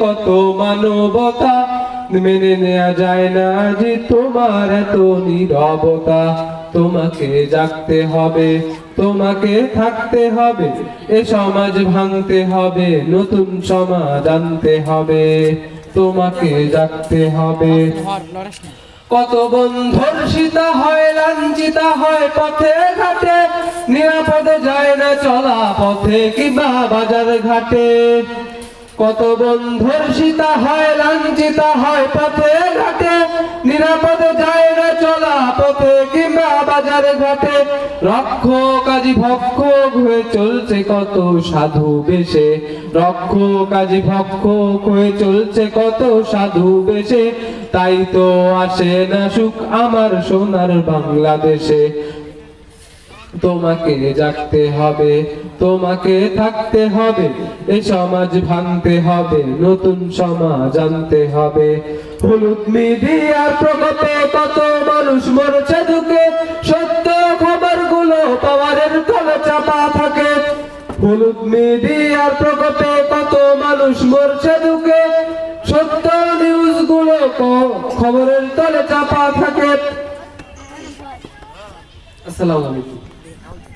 কত মানবতা। মেনে নেওয়া যায় না যে তোমার এত নীরবতা। তোমাকে জাগতে হবে, তোমাকে থাকতে হবে, এ সমাজ ভাঙতে হবে, নতুন সমাজ আনতে হবে। তোমাকে জাগতে হবে। কত বন্ধুর সীতা হয়, লাঞ্ছিতা হয়, পথে ঘাটে। নিরাপদে যায় না চলা পথে কিংবা বাজার ঘাটে। কত বন্ধুর সীতা হয়, লাঞ্ছিতা হয়, পথে ঘাটে। নিরাপদে বাজার ঘাটে। রক্ষ কাজী ভক্ষ হয়ে চলছে কত সাধু বেশে। রক্ষ কাজী ভক্ষ হয়ে চলছে কত সাধু বেশে। তাই তো আসে না সুখ আমার সোনার বাংলাদেশে। তোমাকে জাগতে হবে, তোমাকে থাকতে হবে, এ সমাজ ভাঙতে হবে, নতুন সমাজ আনতে হবে। হলুদ মিডিয়ার প্রকোপে কত মানুষ মরছে ঢুকে হলুদ মিডিয়ার প্রকোপে কত মানুষ মরছে ঢুকে সত্য নিউজগুলো খবরের তলে চাপা থাকে। আসসালামু আলাইকুম।